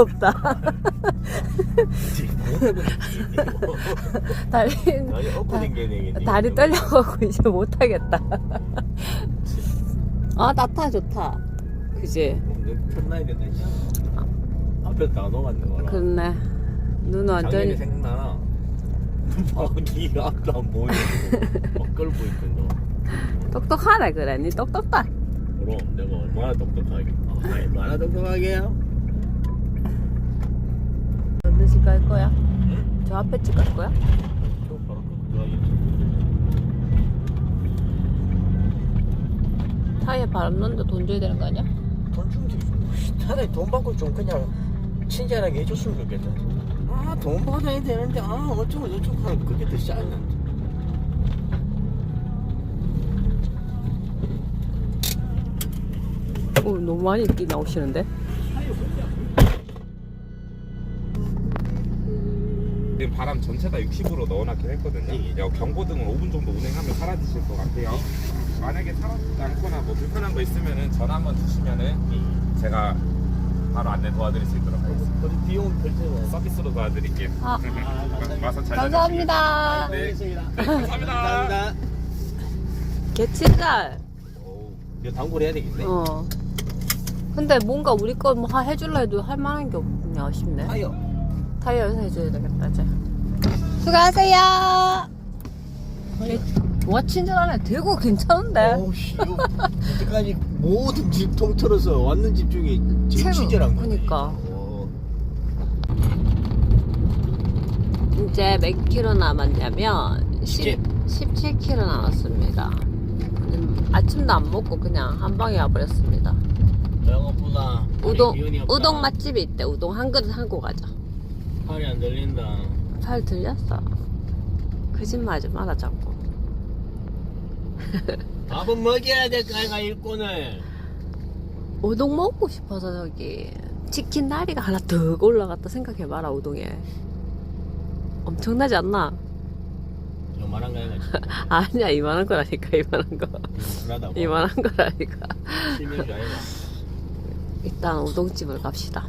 없다. 다리 아니 엎어 댕겨야 되겠니 다리 떨려가고 이제 못하겠다. 아 나타 좋다. 그지? 앞에 다 봐라 그렇네. 눈 완전히 생각나나 막 끌고 있던 너 똑똑하네 그래. 니 똑똑다. 그럼 내가 얼마나 똑똑하게 아, 얼마나 똑똑하게요? 갈 거야? 저 앞에 집갈 거야? 타이에 바람 넣는데 돈 줘야 되는 거 아니야? 돈 주면 차라리 돈 받고 좀 그냥 친절하게 해줬으면 좋겠다 아 돈 받아야 되는데 아 어쩌고 저쩌고 하는 그게 더 짜증난다 오 너무 많이 끼 나오시는데? 지금 바람 전체 다 60으로 넣어놨긴 했거든요. 예. 여 경고등을 5분 정도 운행하면 사라지실 것 같아요. 만약에 사라지지 않거나 뭐 불편한 거 있으면은 전화 한번 주시면은 제가 바로 안내 도와드릴 수 있도록 하겠습니다. 어디 비용 결제는 서비스로 도와드릴게요. 아. 와서 잘 감사합니다. 네. 알겠습니다 감사합니다. 개친잘. 오, 이거 당구를 해야 되겠네 어. 근데 뭔가 우리 거뭐 해줄라 해도 할 만한 게 없네 아쉽네. 타이어 타이어에서 해줘야 되겠다 이제. 수고하세요. 와 친절하네. 대구 괜찮은데. 오씨 이때까지 모든 집 통틀어서 왔는 집 중에 제일 최고. 친절한 거네 그니까. 오. 이제 몇 킬로 남았냐면 10, 17킬로 남았습니다. 아침도 안 먹고 그냥 한 방에 와버렸습니다. 배고프다 우동. 우동 맛집이 있대. 우동 한 그릇 하고 가자. 팔이 안 들린다 잘 들렸어. 거짓말 하지 마라 자꾸. 밥은 먹여야 될 거 아이가 일꾼을 우동 먹고 싶어서 저기 치킨 다리가 하나 더 올라갔다 생각해봐라 우동에. 엄청나지 않나? 요만한 거 해가지고 아니야 이만한 거라니까 이만한 거. 불하다고 이만한 거라니까. 일단 우동집을 갑시다.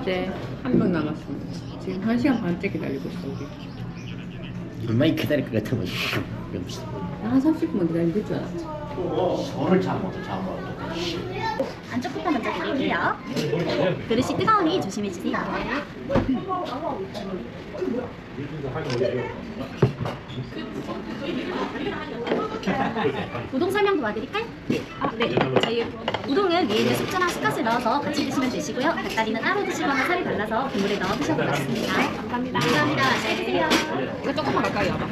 이제 한 명 남았습니다. 지금 한 시간 반째 기다리고 있어 우리. 얼마나 기다릴 것 같으면 한 30분 기다릴 줄 알았지. 손을 잡아도 잡아도 안쪽부터 먼저 드릴게요. 그릇이 뜨거우니 조심해 주세요. 우동 설명 도와드릴까요? 아, 네. 저희 우동은 위에 있는 숙주나 숯갓을 넣어서 같이 드시면 되시고요. 닭다리는 따로 드시거나 살이 달라서 국물에 넣어 드셔도 맛있습니다. 감사합니다. 감사합니다. 맛있게 드세요. 이거 조금만 가까이 와봐.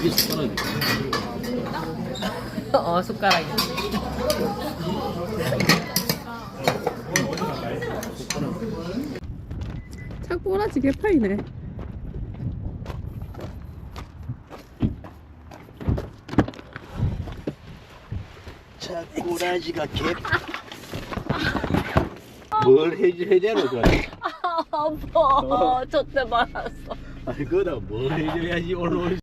이게 숟가락이 어 숟가락이. 자꾸 오라지 개파이네. 자 꼬라지가 개. 뭘 해줘야 되는 거야? 아파. 저때 말았어. 아니 그다 뭘 해줘야지 올라올.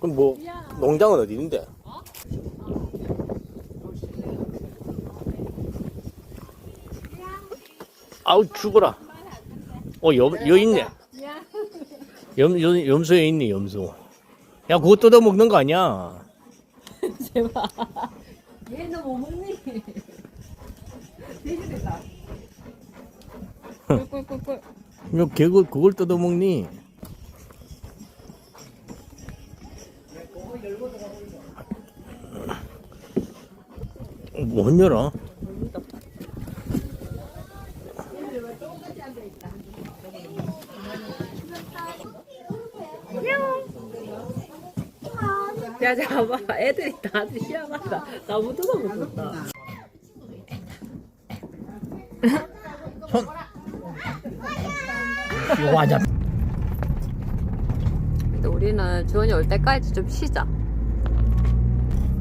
그럼 뭐 농장은 어디 있는데? 아우 죽어라. 어, 여, 여 있네. 염, 염, 염소에 있네, 염소. 야, 그거 뜯어 먹는 거 아니야? 제발. 얘는 뭐 먹니? 돼지됐다. 꿀꿀꿀꿀. 야, 걔가 그걸 뜯어 먹니? 못 열어. 야 잡아. 애들이 다 아주 희한하다. 나무 뜯어 먹었다. 이거. 근데 우리는 주원이 올 때까지 좀 쉬자.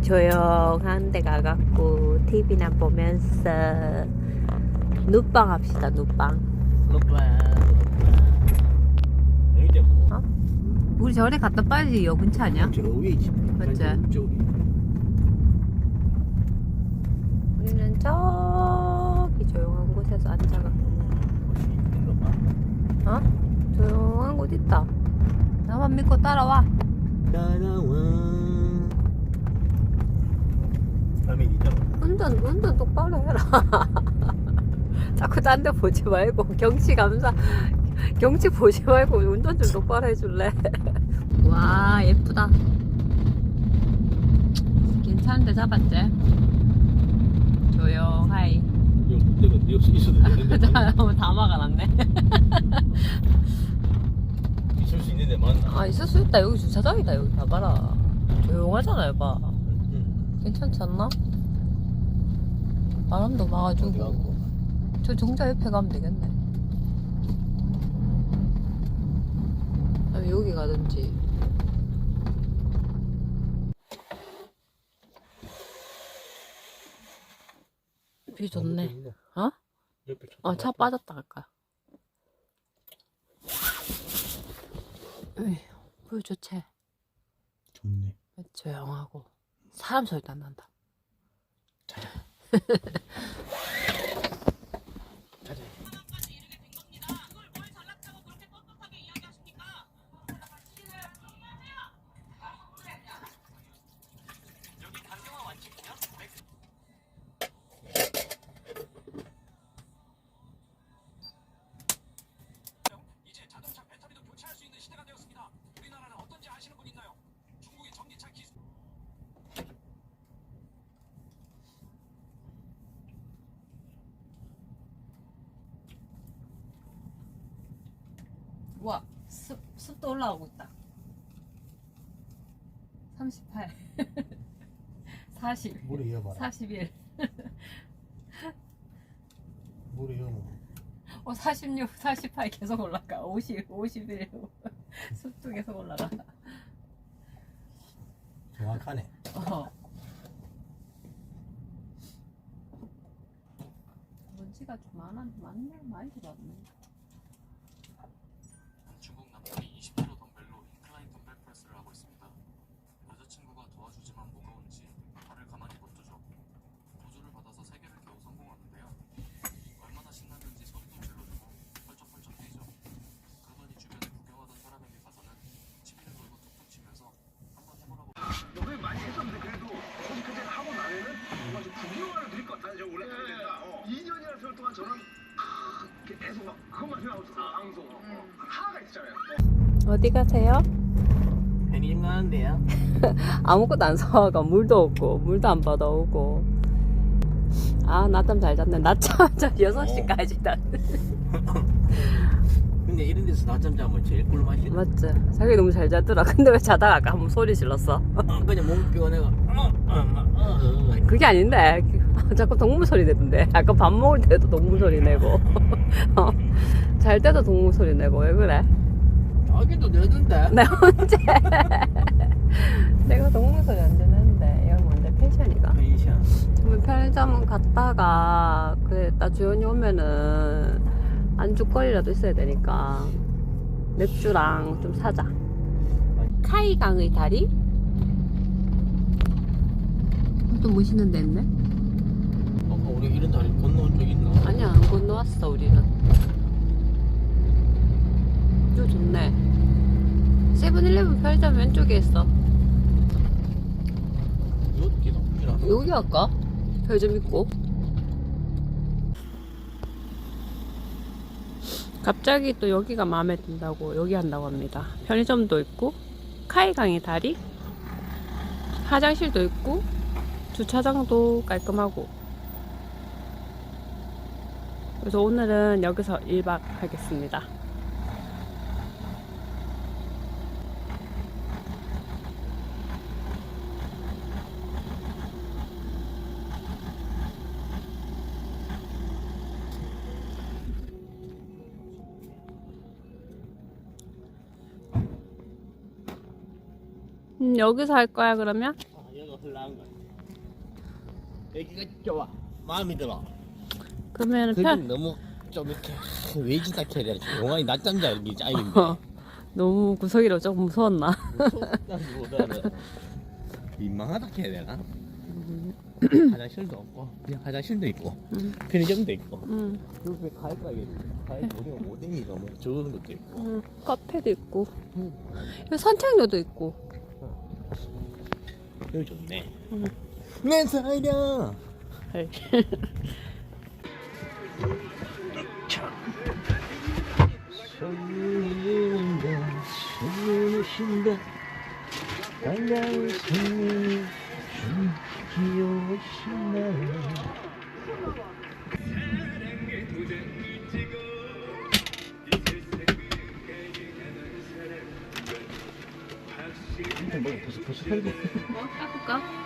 조용한 데 가갖고 TV나 보면서 눕방 합시다, 눕방. 뭐 어? 우리 저래 갔다 빨리 여 근처 아니야? 저 위에 있지 맞지? 저기 우리는 저기 조용한 곳에서 앉아가. 어? 조용한 곳 있다. 나만 믿고 따라와. 따라와 다음에 있잖아 운전 운전 똑바로 해라. 자꾸 딴 데 보지 말고 경치 감사 경치 보지 말고 운전 좀 똑바로 해줄래? 와 예쁘다. 괜찮은데 잡았지? 조용하이. 내가 여기 있어도 되는데 너무 다 막아놨네. 있을 수 있는데 맞나? 아 있을 수 있다. 여기 주차장이다. 여기 봐봐라. 조용하잖아 여봐. 응. 괜찮지 않나? 바람도 막아주고. 저 정자 옆에 가면 되겠네. 아니 여기 가든지. 비 좋네. 어? 어, 차 빠졌다 갈까? 에휴, 불 좋지? 좋네 조용하고. 사람 소리도 안 난다. 습, 습도 올라가고 있다. 38. 40. 물에 이어봐라 41. 물에 이어봐 어, 46, 48 계속 올라가. 50, 51. 습도 계속 올라가. 정확하네 어. 먼지가 좀 많아, 많네, 많이 들어왔네. 중국 남성이 20kg 덤벨로 인클라인 덤벨 프레스를 하고 있습니다. 여자친구가 도와주지만 무거운지 발을 가만히 못 두죠. 보조를 받아서 3개를 겨우 성공하는데요. 얼마나 신났는지 소리도 질러주고 펄쩍펄쩍 뛰죠. 그러더니 주변에 구경하던 사람에게 가서는 치비를 걸고 툭툭 치면서 한번 해보라고 노래 많이 했었는데 그래도 홈페이지 하고 나면은 정말 좀 구경하는 드릴 것 같아요. 저 원래 어. 2년이나 세월 동안 저는 아, 계속 막 그것만 생각하고 있었어요. 방송. 어. 하나가 있잖아요. 어디 가세요? 가는데요. 아무것도 안 사와가 물도 없고 물도 안 받아오고. 아 낮잠 잘 잤네. 낮잠 저 6시까지 잤 근데 이런 데서 낮잠 자면 제일 꿀맛이야 맞지? 자기 너무 잘 자더라. 근데 왜 자다가 아까 한번 소리 질렀어? 어, 그냥 몸 피고 내가 어, 어. 그게 아닌데. 자꾸 동물 소리 내던데. 아까 밥 먹을 때도 동물 소리 내고. 어, 잘 때도 동물 소리 내고. 왜 그래? 자기도 내던데. 내가 언제 내가 동물 소리 안 듣는데 이건 뭔데 패션이가? 펜션 그러면 편의점 갔다가 그래 나 주연이 오면은 안주거리라도 있어야 되니까 맥주랑 좀 사자 카이강의 다리? 또 멋있는 데 있네? 어, 우리 이런 다리 건너온 적 있나? 아니야 안 건너왔어 우리는 좀 좋네 세븐일레븐 편의점 왼쪽에 있어 여기 나쁘진 않아 여기 할까? 편의점 있고. 갑자기 또 여기가 마음에 든다고 여기 한다고 합니다. 편의점도 있고 카이강의 다리 화장실도 있고 주차장도 깔끔하고. 그래서 오늘은 여기서 1박 하겠습니다 음, 여기서 할 거야 그러면? 아, 여기가 흘러간 거야. 여기가 좋아. 마음이 들어. 그러면 편 너무 좀 이렇게 외지다 캐야 돼. 용환이 낮잠 자 여기 짜인데. 너무 구석이라 좀 무서웠나? 무섭다기보다는 민망하다 캐야 되나? 화장실도 없고 그냥 화장실도 있고 음. 편의점도 있고 응, 옆에 과일 가게도 과일 우리가 오뎅이 너무 좋은 것도 있고 응. 카페도 있고 여기 산책로도 있고 여기 좋네. 응. 내 사이다. 헐. 손님다 손님을 쉰다 반가운 손님 귀여우시 나요 뭐 벌써 벌써 살고 어? 닦을까?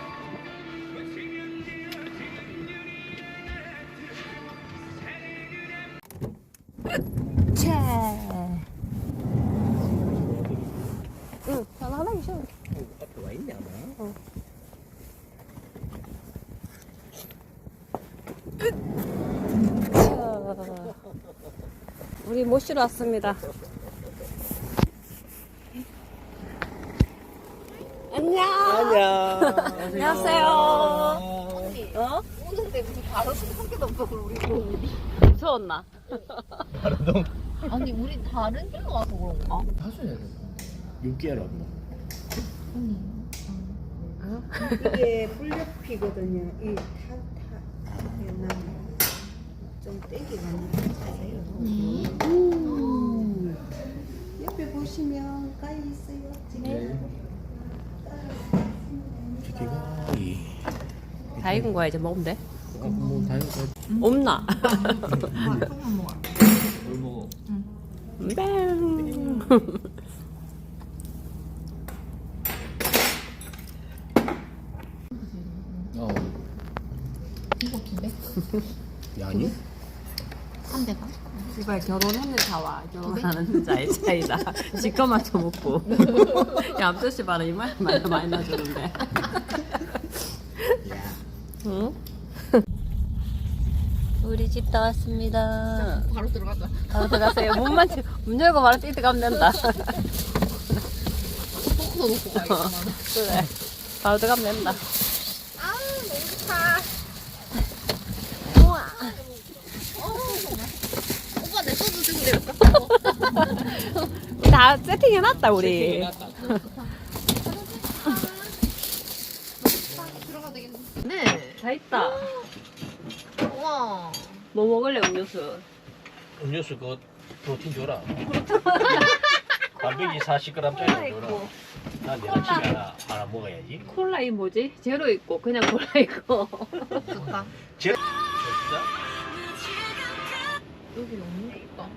응, 전화하기 싫어. 앞에 와 있냐 아마 우리 모시러 왔습니다. 안녕. 안녕 안녕하세요. 어? 오는데 무슨 바로 한 개도 없어 그럼 우리 무서웠나? 바로동 아니 우리 다른 길로 와서 그런가? 하수야 6개월 없나 이게 풀잎이거든요. 이 타타 좀 땡기가는 자세요. 음. 옆에 보시면 가위 있어요. 지금 이다 익은 거야 이제 먹으면 돼? 뭐 다이어트 없나? 뭘 먹어 뱅. 어 이거 긴데? 야니? 한 대가? 제발 결혼했는 자와 결혼하는 자의 차이다. 지꺼만 쳐먹고. 야, 암도씨 봐라. 이 말 많이, 많이 나주는데. 응? 우리 집 다 왔습니다. 바로 들어가자 바로 들어가세요. 문만, 치- 문 열고 바로 뛰트 가면 된다. 포크도 놓고 가야겠다 그래. 바로 들어가면 된다. 아 너무 좋다 우와 어 정말 오빠 내 소주 들고 내렸어 다 세팅해놨다, 우리. 들어가도 되겠네 네 다 있다. 우와 뭐 먹을래, 음료수? 음료수 그거 프로틴 줘라 단백질 40g짜리 줘라 난 내가 집에 하나, 하나 먹어야지 콜라 이 뭐지? 제로 있고, 그냥 콜라 있고. 좋다 진짜? 여기 너무 예쁘다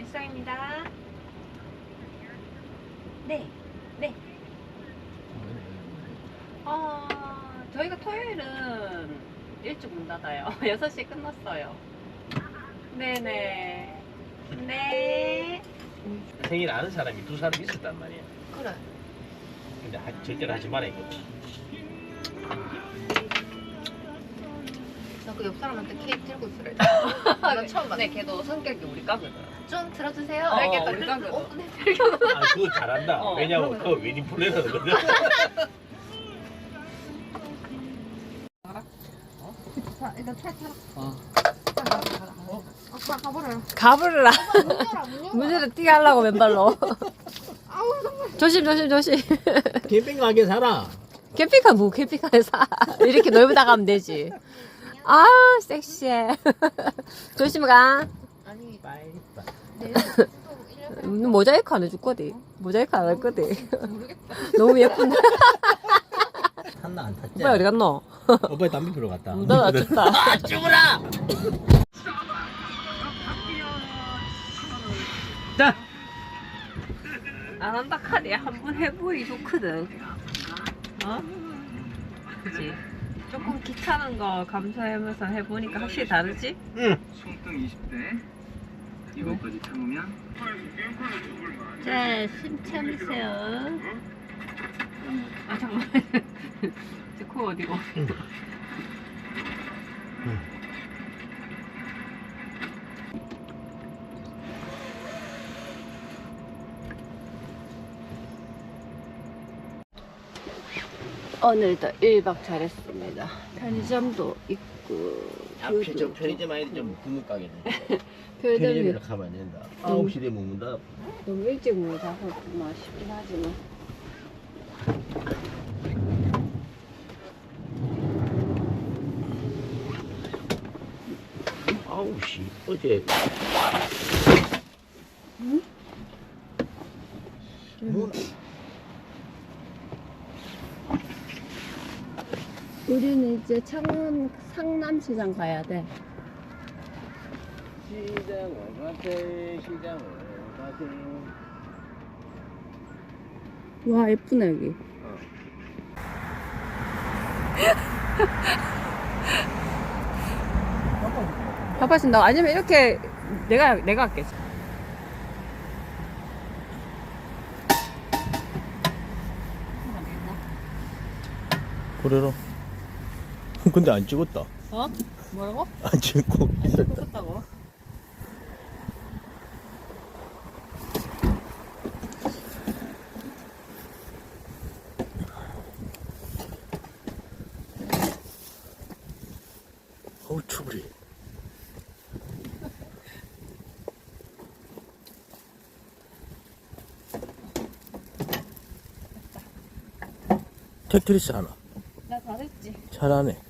일상입니다. 네, 네. 어, 저희가 토요일은 일찍 문 닫아요. 6시에 끝났어요. 네네. 네. 생일 아는 사람이 두 사람 있었단 말이야 그래 근데 하, 절대로 하지 말아 이거 나 그 옆 사람한테 케이크 들고 있으래 나 처음 봤네 네, 걔도 성격이 우리 까거든. 좀 들어주세요 어, 알겠다 우리 깡그거. 어, 네. 아 그거 잘한다 어, 왜냐면 그거 웨딩 플래너거든 자 일단 차 타라 어. 가버려요 가버려라. 문 열어 문 열어 문제를 뛰게 하려고 맨발로. 조심, 조심, 조심. 캠핑 가게 살아 캠핑카 뭐 캠핑카에 사. 이렇게 넓다 가면 되지. 아, 섹시해. 조심 가. 아니 빨리 음, 모자이크 안 해줄 거디. 모자이크 안 할. 모르겠다 너무 예쁜데. 한나 안 탔지? 오빠 어디 갔노? 오빠 담배 피러 갔다 나 춥다. 아 죽어라 자 안 한다 카드 한번 해보기 좋거든. 어? 그지? 조금 귀찮은 거 감수하면서 해보니까 확실히 다르지? 응. 손등 20대 이것까지 참으면 자, 숨 참으세요. 아, 잠깐만. 제 코 어디고? 오늘도 1박 잘했습니다. 편의점도 있고, 아, 뷰도 편의점, 아니면 좀 구멍 가게네. 편의점이 편의점이라 가면 안 된다. 9시 되면 문다. 너무 일찍 문닫아서 좀 아쉽긴 하지만. 아홉 시 어제 문 우리는 이제 창원 상남시장 가야 돼. 시장을 가세 시장을 가세 와 예쁘네 여기. 바빠 신다. 아니면 이렇게 내가 내가 할게. 그래라 근데 안 찍었다 어? 뭐라고? 안 찍고 있었다 똑같다고? 어우 추부리 테트리스 하나 나 잘했지. 잘하네 아, 당근에 완료.